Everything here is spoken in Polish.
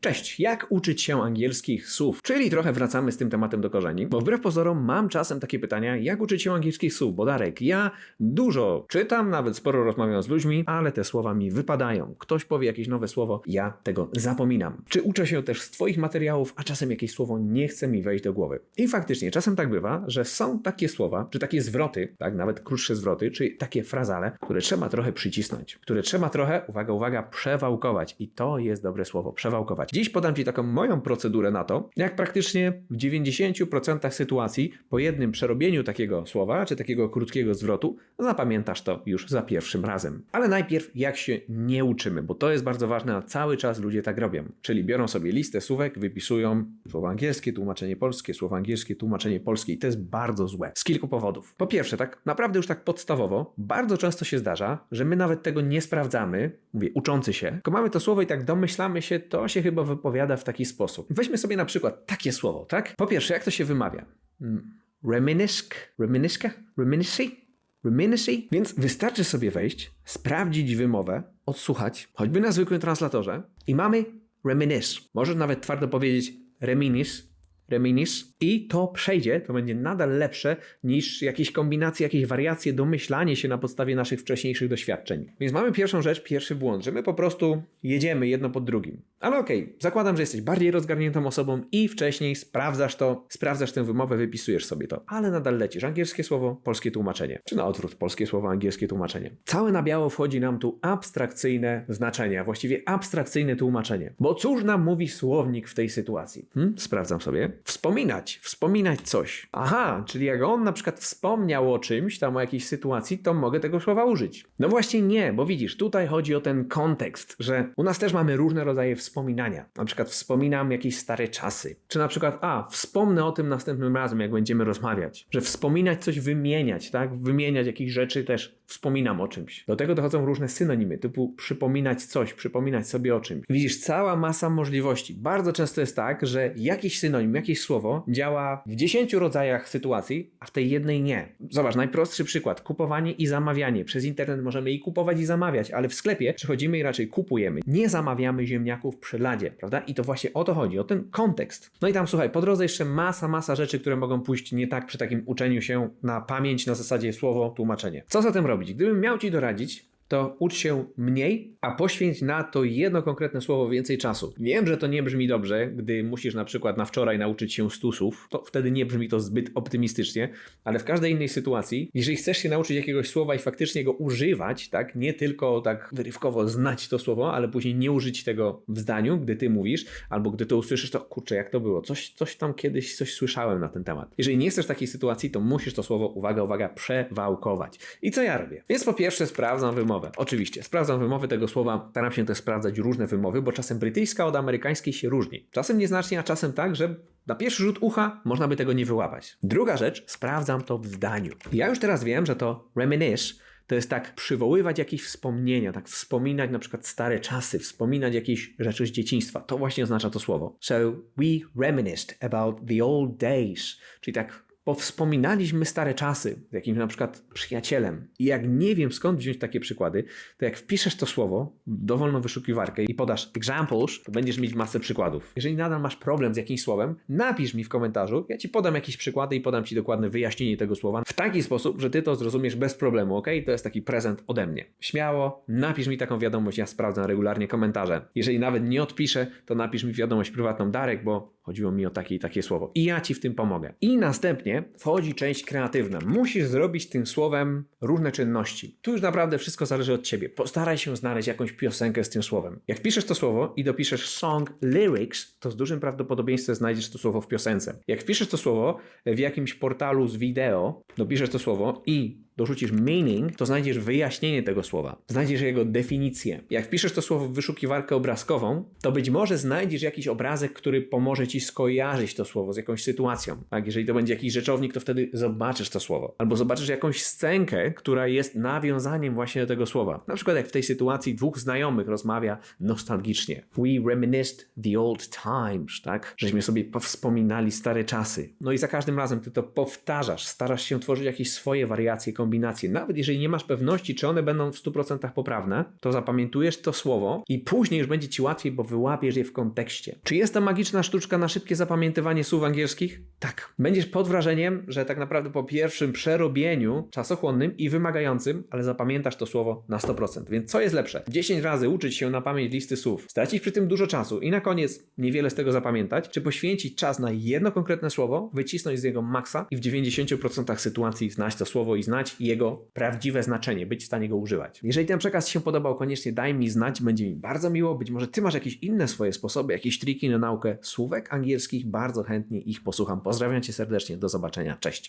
Cześć, jak uczyć się angielskich słów? Czyli trochę wracamy z tym tematem do korzeni, bo wbrew pozorom mam czasem takie pytania, jak uczyć się angielskich słów, bo Darek, ja dużo czytam, nawet sporo rozmawiam z ludźmi, ale te słowa mi wypadają. Ktoś powie jakieś nowe słowo, ja tego zapominam. Czy uczę się też z Twoich materiałów, a czasem jakieś słowo nie chce mi wejść do głowy. I faktycznie, czasem tak bywa, że są takie słowa, czy takie zwroty, tak, nawet krótsze zwroty, czy takie frazale, które trzeba trochę przycisnąć, które trzeba trochę, uwaga, uwaga, przewałkować. I to jest dobre słowo, przewałkować. Dziś podam Ci taką moją procedurę na to, jak praktycznie w 90% sytuacji po jednym przerobieniu takiego słowa, czy takiego krótkiego zwrotu, zapamiętasz to już za pierwszym razem. Ale najpierw jak się nie uczymy, bo to jest bardzo ważne, a cały czas ludzie tak robią. Czyli biorą sobie listę słówek, wypisują słowo angielskie, tłumaczenie polskie, słowo angielskie, tłumaczenie polskie i to jest bardzo złe. Z kilku powodów. Po pierwsze, tak naprawdę już tak podstawowo, bardzo często się zdarza, że my nawet tego nie sprawdzamy, mówię uczący się, tylko mamy to słowo i tak domyślamy się, to się chyba wypowiada w taki sposób. Weźmy sobie na przykład takie słowo, tak? Po pierwsze, jak to się wymawia? Mm, Reminisc? Reminisca? Reminiscy? Reminiscy? Więc wystarczy sobie wejść, sprawdzić wymowę, odsłuchać, choćby na zwykłym translatorze i mamy reminisce. Możesz nawet twardo powiedzieć reminis, reminis i to przejdzie, to będzie nadal lepsze niż jakieś kombinacje, jakieś wariacje, domyślanie się na podstawie naszych wcześniejszych doświadczeń. Więc mamy pierwszą rzecz, pierwszy błąd, że my po prostu jedziemy jedno pod drugim. Ale okej, zakładam, że jesteś bardziej rozgarniętą osobą i wcześniej sprawdzasz to, sprawdzasz tę wymowę, wypisujesz sobie to. Ale nadal lecisz. Angielskie słowo, polskie tłumaczenie. Czy na odwrót, polskie słowo, angielskie tłumaczenie. Całe na biało wchodzi nam tu abstrakcyjne znaczenie, a właściwie abstrakcyjne tłumaczenie. Bo cóż nam mówi słownik w tej sytuacji? Hmm? Sprawdzam sobie. Wspominać, wspominać coś. Aha, czyli jak on na przykład wspomniał o czymś, tam o jakiejś sytuacji, to mogę tego słowa użyć. No właśnie nie, bo widzisz, tutaj chodzi o ten kontekst, że u nas też mamy różne rodzaje wspominania. Na przykład wspominam jakieś stare czasy. Czy na przykład, a, wspomnę o tym następnym razem, jak będziemy rozmawiać. Że wspominać coś, wymieniać, tak? Wymieniać jakieś rzeczy też wspominam o czymś. Do tego dochodzą różne synonimy, typu przypominać coś, przypominać sobie o czymś. Widzisz, cała masa możliwości. Bardzo często jest tak, że jakiś synonim, jakieś słowo działa w 10 rodzajach sytuacji, a w tej jednej nie. Zobacz, najprostszy przykład. Kupowanie i zamawianie. Przez internet możemy i kupować i zamawiać, ale w sklepie przychodzimy i raczej kupujemy. Nie zamawiamy ziemniaków przy ladzie, prawda? I to właśnie o to chodzi, o ten kontekst. No i tam słuchaj, po drodze jeszcze masa, masa rzeczy, które mogą pójść nie tak przy takim uczeniu się na pamięć, na zasadzie słowo, tłumaczenie. Co zatem robić? Gdybym miał Ci doradzić, to ucz się mniej, a poświęć na to jedno konkretne słowo więcej czasu. Wiem, że to nie brzmi dobrze, gdy musisz na przykład na wczoraj nauczyć się stusów, to wtedy nie brzmi to zbyt optymistycznie, ale w każdej innej sytuacji, jeżeli chcesz się nauczyć jakiegoś słowa i faktycznie go używać, tak, nie tylko tak wyrywkowo znać to słowo, ale później nie użyć tego w zdaniu, gdy ty mówisz, albo gdy to usłyszysz, to kurczę, jak to było, coś, coś tam kiedyś, coś słyszałem na ten temat. Jeżeli nie chcesz takiej sytuacji, to musisz to słowo, uwaga, uwaga, przewałkować. I co ja robię? Więc po pierwsze sprawdzam wymowę. Oczywiście, sprawdzam wymowy tego słowa, staram się też sprawdzać różne wymowy, bo czasem brytyjska od amerykańskiej się różni. Czasem nieznacznie, a czasem tak, że na pierwszy rzut ucha można by tego nie wyłapać. Druga rzecz, sprawdzam to w zdaniu. Ja już teraz wiem, że to reminisce to jest tak przywoływać jakieś wspomnienia, tak wspominać na przykład stare czasy, wspominać jakieś rzeczy z dzieciństwa. To właśnie oznacza to słowo. So we reminisced about the old days. Czyli tak powspominaliśmy stare czasy z jakimś na przykład przyjacielem. I jak nie wiem skąd wziąć takie przykłady, to jak wpiszesz to słowo w dowolną wyszukiwarkę i podasz examples, to będziesz mieć masę przykładów. Jeżeli nadal masz problem z jakimś słowem, napisz mi w komentarzu, ja ci podam jakieś przykłady i podam ci dokładne wyjaśnienie tego słowa w taki sposób, że ty to zrozumiesz bez problemu, ok? To jest taki prezent ode mnie. Śmiało, napisz mi taką wiadomość, ja sprawdzam regularnie komentarze. Jeżeli nawet nie odpiszę, to napisz mi wiadomość prywatną Darek, bo chodziło mi o takie i takie słowo. I ja ci w tym pomogę. I następnie wchodzi część kreatywna. Musisz zrobić tym słowem różne czynności. Tu już naprawdę wszystko zależy od ciebie. Postaraj się znaleźć jakąś piosenkę z tym słowem. Jak piszesz to słowo i dopiszesz song lyrics, to z dużym prawdopodobieństwem znajdziesz to słowo w piosence. Jak wpiszesz to słowo w jakimś portalu z wideo, dopiszesz to słowo i dorzucisz meaning, to znajdziesz wyjaśnienie tego słowa. Znajdziesz jego definicję. Jak wpiszesz to słowo w wyszukiwarkę obrazkową, to być może znajdziesz jakiś obrazek, który pomoże ci skojarzyć to słowo z jakąś sytuacją. Tak, jeżeli to będzie jakiś rzeczownik, to wtedy zobaczysz to słowo. Albo zobaczysz jakąś scenkę, która jest nawiązaniem właśnie do tego słowa. Na przykład jak w tej sytuacji dwóch znajomych rozmawia nostalgicznie. We reminisced the old times, tak? Żeśmy sobie powspominali stare czasy. No i za każdym razem ty to powtarzasz, starasz się tworzyć jakieś swoje wariacje, kombinacje kombinacje, nawet jeżeli nie masz pewności, czy one będą w 100% poprawne, to zapamiętujesz to słowo i później już będzie ci łatwiej, bo wyłapiesz je w kontekście. Czy jest to magiczna sztuczka na szybkie zapamiętywanie słów angielskich? Tak. Będziesz pod wrażeniem, że tak naprawdę po pierwszym przerobieniu czasochłonnym i wymagającym, ale zapamiętasz to słowo na 100%. Więc co jest lepsze? 10 razy uczyć się na pamięć listy słów, stracić przy tym dużo czasu i na koniec niewiele z tego zapamiętać, czy poświęcić czas na jedno konkretne słowo, wycisnąć z niego maksa i w 90% sytuacji znać to słowo i znać jego prawdziwe znaczenie, być w stanie go używać. Jeżeli ten przekaz się podobał, koniecznie daj mi znać, będzie mi bardzo miło. Być może Ty masz jakieś inne swoje sposoby, jakieś triki na naukę słówek angielskich, bardzo chętnie ich posłucham. Pozdrawiam Cię serdecznie, do zobaczenia, cześć.